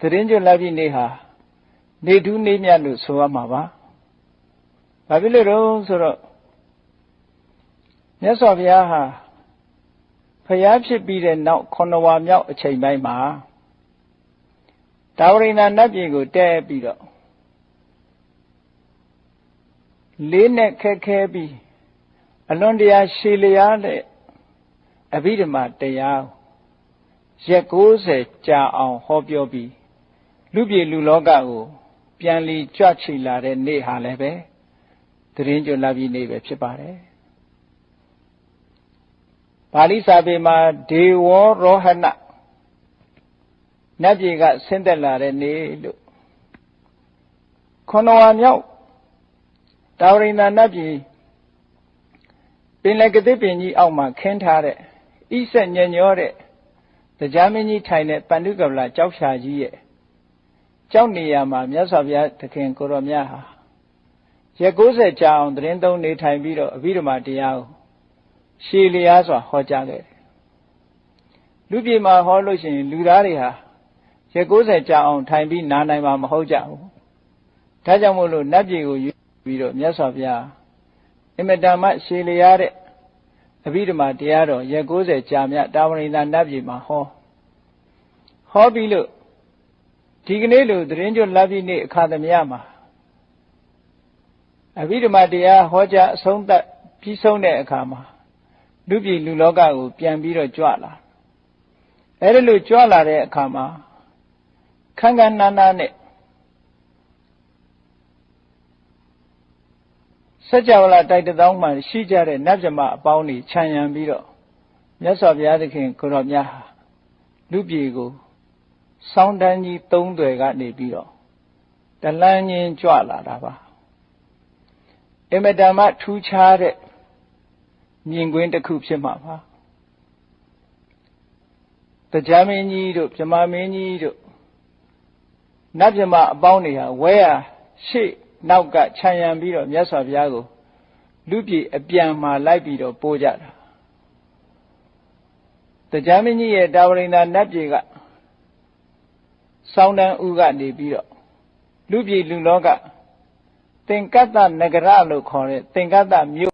သတင်းကျွတ်လက်ပြီနေ့ဟာနေထူးနေမြတ်လို့ဆိုရမှာပါဘာဖြစ်လို့တော့ဆိုတော့မြတ်စွာဘုရားဟာဖျားဖြစ်ပြီးတဲ့နောက်ခုနဝါမြောက်အချိန်ပိုင်းမှာတာဝရိဏနတ်ပြည်ကိုတဲပြီးတော့လေးနဲ့ခက်ခဲပြီးအလွန်တရာရှည်လျားတဲ့အဘိဓမ္မာတရားရက်60ကြာအောင်ဟောပြောပြီး လူပြည်လူလောကကိုပြန်လီကြွချီလာတဲ့နေ့ဟာလည်းပဲသတင်းကြွလာပြီးနေ့ပဲဖြစ်ပါတယ်ပါဠိစာပေမှာဒေဝရောဟဏနတ်ပြည်ကဆင်းသက်လာတဲ့နေ့လို့ခொနဝါမြောက်တာဝရိန္ဒနတ်ပြည်ပင်လယ်ကတိပင်ကြီးအောက်မှာခင်းထားတဲ့ဣဆက်ညညောတဲ့တရားမင်းကြီးထိုင်တဲ့ပန္ဓုကဗလာကြောက်ဖြာကြီးရဲ့ ကြောက်နေရမှာမြတ်စွာဘုရားသခင်ကိုရောမြတ်ဟာရက်60ကြာအောင်သတင်းသုံးနေထိုင်ပြီးတော့အဘိဓမ္မာတရားကိုရှည်လျားစွာဟောကြားခဲ့တယ်လူပြေမှာဟောလို့ရှိရင်လူသားတွေဟာရက်60ကြာအောင်ထိုင်ပြီးနားနိုင်မှာမဟုတ်ကြဘူးဒါကြောင့်မို့လို့နတ်ပြည်ကိုယူပြီးတော့မြတ်စွာဘုရားအင်မတန်မှရှည်လျားတဲ့အဘိဓမ္မာတရားတော်ရက်60ကြာမြတ်တာဝရိန္ဒနတ်ပြည်မှာဟောဟောပြီးလို့ ဒီကနေ့လိုသတင်းကျွတ်လက်ပြီးနေ့အခါသမယမှာအဘိဓမ္မာတရားဟောကြားအဆုံးသတ်ပြီးဆုံးတဲ့အခါမှာလူပြည်လူလောကကို ပြန်ပြီးတော့ကြွလာအဲ့ဒီလိုကြွလာတဲ့အခါမှာခန်းခန်းနားနားနဲ့စัจ java လာတိုက်တောင်းမှရှိကြတဲ့နတ်မြမအပေါင်းတွေခြံရံပြီးတော့မြတ်စွာဘုရားသခင်ကိုရောမြတ်ဟာလူပြည်ကို စောင်းတန်းကြီးသုံးတွေကနေပြီးတော့တလန်းချင်းကြွလာတာပါအမတန်မှထူးခြားတဲ့မြင်ကွင်းတစ်ခုဖြစ်မှာပါတရားမင်းကြီးတို့မြမမင်းကြီးတို့နတ်မြမအပေါင်းတွေဟာဝဲရရှေ့နောက်ကခြံရံပြီးတော့မြတ်စွာဘုရားကိုလူပြည်အပြန်မှာလိုက်ပြီးတော့ပို့ကြတာတရားမင်းကြီးရဲ့တာဝရိန္ဒနတ်ပြည်က စောင်းတန်းဥကနေပြီးတော့လူပြည်လူလောကသင်္ကတ္တနဂရလို့ခေါ်တဲ့သင်္ကတ္တမြို့